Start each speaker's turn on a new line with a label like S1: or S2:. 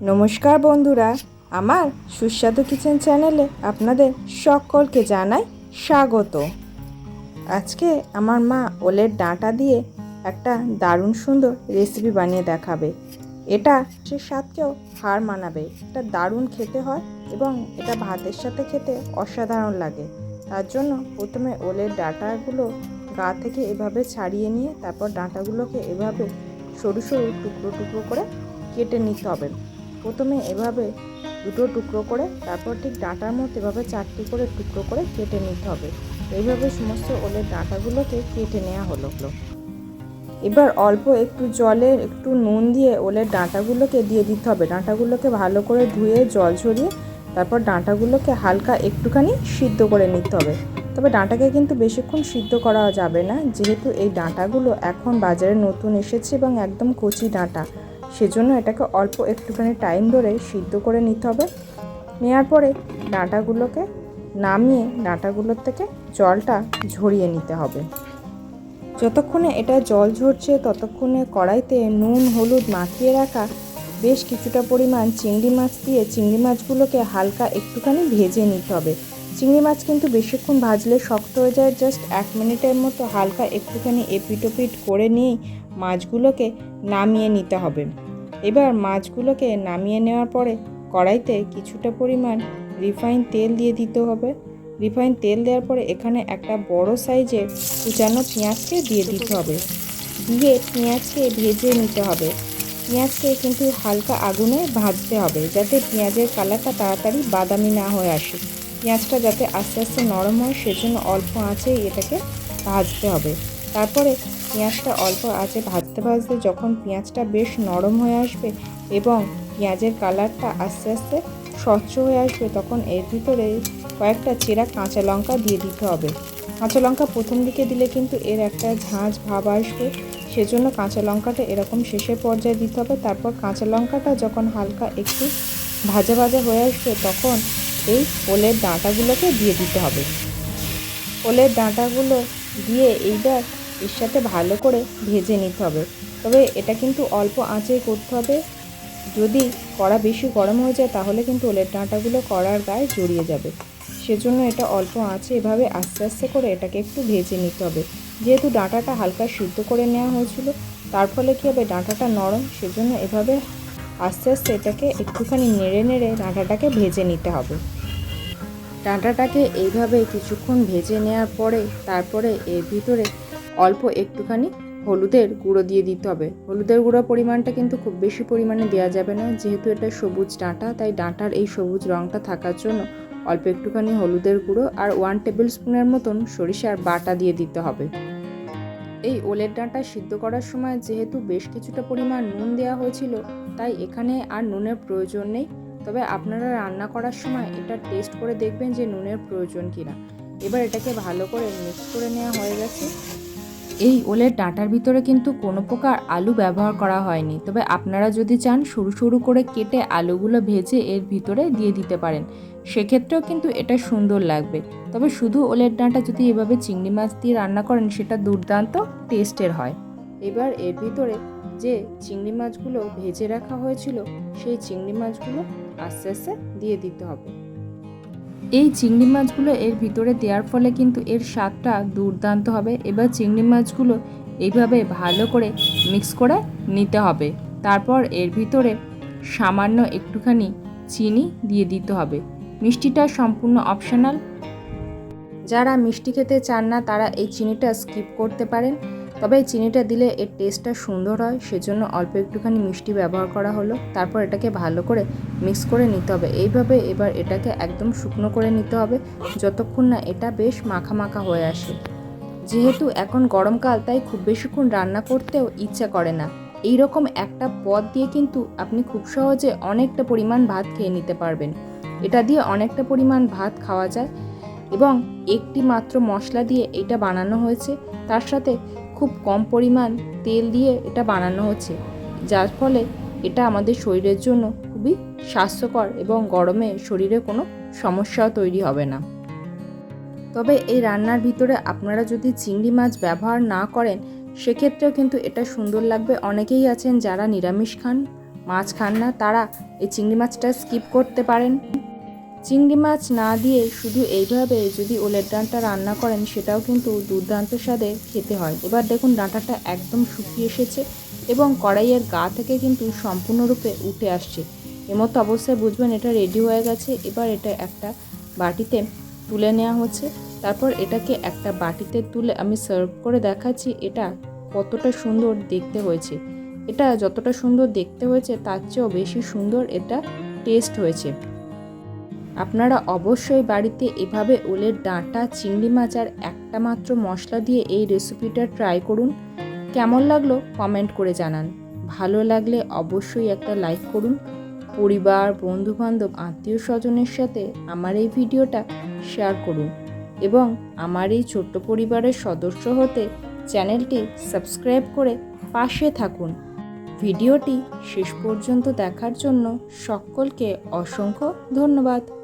S1: নমস্কার বন্ধুরা, আমার সুস্বাদু কিচেন চ্যানেলে আপনাদের সকলকে জানাই স্বাগত। আজকে আমার মা ওলের ডাঁটা দিয়ে একটা দারুণ সুন্দর রেসিপি বানিয়ে দেখাবে। এটা সে স্বাদকেও হার মানাবে। এটা দারুণ খেতে হয় এবং এটা ভাতের সাথে খেতে অসাধারণ লাগে। তার জন্য প্রথমে ওলের ডাঁটাগুলো গা থেকে এভাবে ছাড়িয়ে নিয়ে তারপর ডাঁটাগুলোকে এভাবে সরু সরু টুকরো টুকরো করে কেটে নিতে হবে। প্রথমে এভাবে দুটো টুকরো করে, তারপর ঠিক ডাঁটার মতো এভাবে চারটি করে টুকরো করে কেটে নিতে হবে। এইভাবে সমস্ত ওলের ডাঁটাগুলোকে কেটে নেওয়া হলো। এবার অল্প একটু জলে একটু নুন দিয়ে ওলের ডাঁটাগুলোকে দিয়ে দিতে হবে। ডাঁটাগুলোকে ভালো করে ধুয়ে, জল ঝরিয়ে, তারপর ডাঁটাগুলোকে হালকা একটুখানি সিদ্ধ করে নিতে হবে। তবে ডাঁটাকে কিন্তু বেশিক্ষণ সিদ্ধ করা যাবে না। যেহেতু এই ডাঁটাগুলো এখন বাজারে নতুন এসেছে এবং একদম কচি ডাঁটা। সেজন্য এটাকে অল্প একটুখানি টাইম ধরে সিদ্ধ করে নিতে হবে। নেওয়ার পরে ডাঁটাগুলোকে নামিয়ে ডাঁটাগুলোর থেকে জলটা ঝরিয়ে নিতে হবে। যতক্ষণে এটা জল ঝরছে, ততক্ষণে কড়াইতে নুন, হলুদ মাখিয়ে রাখা বেশ কিছুটা পরিমাণ চিংড়ি মাছ দিয়ে চিংড়ি মাছগুলোকে হালকা একটুখানি ভেজে নিতে হবে। চিংড়ি মাছ কিন্তু বেশিক্ষণ ভাজলে শক্ত হয়ে যায়। জাস্ট এক মিনিটের মতো হালকা একটুখানি এপিটোপিট করে নিয়েই মাছগুলোকে নামিয়ে নিতে হবে। এবার মাছগুলোকে নামিয়ে নেওয়ার পরে কড়াইতে কিছুটা পরিমাণ রিফাইন তেল দিয়ে দিতে হবে। রিফাইন তেল দেওয়ার পরে এখানে একটা বড় সাইজের কুচানো পেঁয়াজকে দিয়ে দিতে হবে। দিয়ে পেঁয়াজকে ভেজে নিতে হবে। পেঁয়াজকে কিন্তু হালকা আগুনে ভাজতে হবে যাতে পেঁয়াজের কালারটা তাড়াতাড়ি বাদামি না হয়ে আসে। পেঁয়াজটা যাতে আস্তে আস্তে নরম হয় সেজন্য অল্প আঁচে এটাকে ভাজতে হবে। তারপরে পেঁয়াজটা অল্প আঁচে ভাজতে ভাজতে যখন পেঁয়াজটা বেশ নরম হয়ে আসবে এবং পেঁয়াজের কালারটা আস্তে আস্তে স্বচ্ছ হয়ে আসবে, তখন এর ভিতরে কয়েকটা চেরা কাঁচা লঙ্কা দিয়ে দিতে হবে। কাঁচা লঙ্কা প্রথম দিকে দিলে কিন্তু এর একটা ঝাঁঝ ভাব আসবে। সেজন্য কাঁচা লঙ্কাটা এরকম শেষের পর্যায়ে দিতে হবে। তারপর কাঁচা লঙ্কাটা যখন হালকা একটু ভাজা ভাজা হয়ে আসবে, তখন এই ওলের ডাঁটাগুলোকে দিয়ে দিতে হবে। ওলের ডাঁটাগুলো দিয়ে এইবার এর সাথে ভালো করে ভেজে নিতে হবে। তবে এটা কিন্তু অল্প আঁচেই করতে হবে। যদি কড়া বেশি গরম হয়ে যায়, তাহলে কিন্তু ওলের ডাঁটাগুলো কড়ার গায়ে জড়িয়ে যাবে। সেজন্য এটা অল্প আঁচে এভাবে আস্তে আস্তে করে এটাকে একটু ভেজে নিতে হবে। যেহেতু ডাঁটাটা হালকা সিদ্ধ করে নেওয়া হয়েছিল, তার ফলে কী হবে? ডাঁটাটা নরম, সেজন্য এভাবে আস্তে আস্তে এটাকে একটুখানি নেড়ে নেড়ে ডাঁটাটাকে ভেজে নিতে হবে। ডাঁটাটাকে এইভাবে কিছুক্ষণ ভেজে নেওয়ার পরে, তারপরে এর ভিতরে অল্প একটুখানি হলুদের গুঁড়ো দিয়ে দিতে হবে। হলুদের গুঁড়ো পরিমাণটা কিন্তু খুব বেশি পরিমাণে দেওয়া যাবে না। যেহেতু এটা সবুজ ডাঁটা, তাই ডাঁটার এই সবুজ রঙটা থাকার জন্য অল্প একটুখানি হলুদের গুঁড়ো আর ওয়ান টেবিল স্পুনের মতন সরিষার বাটা দিয়ে দিতে হবে। এই ওলের ডাঁটা সিদ্ধ করার সময় যেহেতু বেশ কিছুটা পরিমাণ নুন দেওয়া হয়েছিল, তাই এখানে আর নুনের প্রয়োজন নেই। তবে আপনারা রান্না করার সময় এটা টেস্ট করে দেখবেন যে নুনের প্রয়োজন কিনা। এবার এটাকে ভালো করে মিক্স করে নেওয়া হয়ে গেছে। এই ওলের ডাঁটার ভিতরে কিন্তু কোনো প্রকার আলু ব্যবহার করা হয়নি। তবে আপনারা যদি চান সরু সরু করে কেটে আলুগুলো ভেজে এর ভিতরে দিয়ে দিতে পারেন, সেক্ষেত্রেও কিন্তু এটা সুন্দর লাগবে। তবে শুধু ওলের ডাঁটা যদি এভাবে চিংড়ি মাছ দিয়ে রান্না করেন, সেটা দুর্দান্ত টেস্টের হয়। এবার এর ভিতরে যে চিংড়ি মাছগুলো ভেজে রাখা হয়েছিল, সেই চিংড়ি মাছগুলো আস্তে আস্তে দিয়ে দিতে হবে। এই চিংড়ি মাছগুলো এর ভিতরে দেওয়ার ফলে কিন্তু এর স্বাদটা দুর্দান্ত হবে। এবার চিংড়ি মাছগুলো এইভাবে ভালো করে মিক্স করে নিতে হবে। তারপর এর ভিতরে সামান্য একটুখানি চিনি দিয়ে দিতে হবে। মিষ্টিটা সম্পূর্ণ অপশনাল যারা মিষ্টি খেতে চান না, তারা এই চিনিটা স্কিপ করতে পারেন। তবে এই চিনিটা দিলে এর টেস্টটা সুন্দর হয়, সেজন্য অল্প একটুখানি মিষ্টি ব্যবহার করা হলো। তারপর এটাকে ভালো করে মিক্স করে নিতে হবে। এইভাবে এবার এটাকে একদম শুকনো করে নিতে হবে, যতক্ষণ না এটা বেশ মাখা মাখা হয়ে আসে। যেহেতু এখন গরমকাল, তাই খুব বেশিক্ষণ রান্না করতেও ইচ্ছা করে না। এই রকম একটা পদ দিয়ে কিন্তু আপনি খুব সহজে অনেকটা পরিমাণ ভাত খেয়ে নিতে পারবেন। এটা দিয়ে অনেকটা পরিমাণ ভাত খাওয়া যায় এবং একটি মাত্র মশলা দিয়ে এটা বানানো হয়েছে। তার সাথে খুব কম পরিমাণ তেল দিয়ে এটা বানানো হচ্ছে, যার ফলে এটা আমাদের শরীরের জন্য খুবই স্বাস্থ্যকর এবং গরমে শরীরে কোনো সমস্যাও তৈরি হবে না। তবে এই রান্নার ভিতরে আপনারা যদি চিংড়ি মাছ ব্যবহার না করেন, সেক্ষেত্রেও কিন্তু এটা সুন্দর লাগবে। অনেকেই আছেন যারা নিরামিষ খান, মাছ খান না, তারা এই চিংড়ি মাছটা স্কিপ করতে পারেন। চিংড়ি মাছ না দিয়ে শুধু এইভাবে যদি ওলের ডাঁটা রান্না করেন, সেটাও কিন্তু দুর্দান্ত স্বাদে খেতে হয়। এবার দেখুন, ডাঁটাটা একদম শুকিয়ে এসেছে এবং কড়াইয়ের গা থেকে কিন্তু সম্পূর্ণরূপে উঠে আসছে। এমতো অবস্থায় বুঝবেন, এটা রেডি হয়ে গেছে। এবার এটা একটা বাটিতে তুলে নেওয়া হচ্ছে। তারপর এটাকে একটা বাটিতে তুলে আমি সার্ভ করে দেখাচ্ছি, এটা কতটা সুন্দর দেখতে হয়েছে। এটা যতটা সুন্দর দেখতে হয়েছে, তার চেয়েও বেশি সুন্দর এটা টেস্ট হয়েছে। আপনারা অবশ্যই বাড়িতে এভাবে ওলের ডাঁটা, চিংড়ি মাছ আর একটা মাত্র মশলা দিয়ে এই রেসিপিটা ট্রাই করুন। কেমন লাগল কমেন্ট করে জানান। ভালো লাগলে অবশ্যই একটা লাইক করুন। পরিবার, বন্ধুবান্ধব আত্মীয় স্বজনের সাথে আমার এই ভিডিওটা শেয়ার করুন এবং আমার এই ছোট্ট পরিবারের সদস্য হতে চ্যানেলটি সাবস্ক্রাইব করে পাশে থাকুন। ভিডিওটি শেষ পর্যন্ত দেখার জন্য সকলকে অসংখ্য ধন্যবাদ।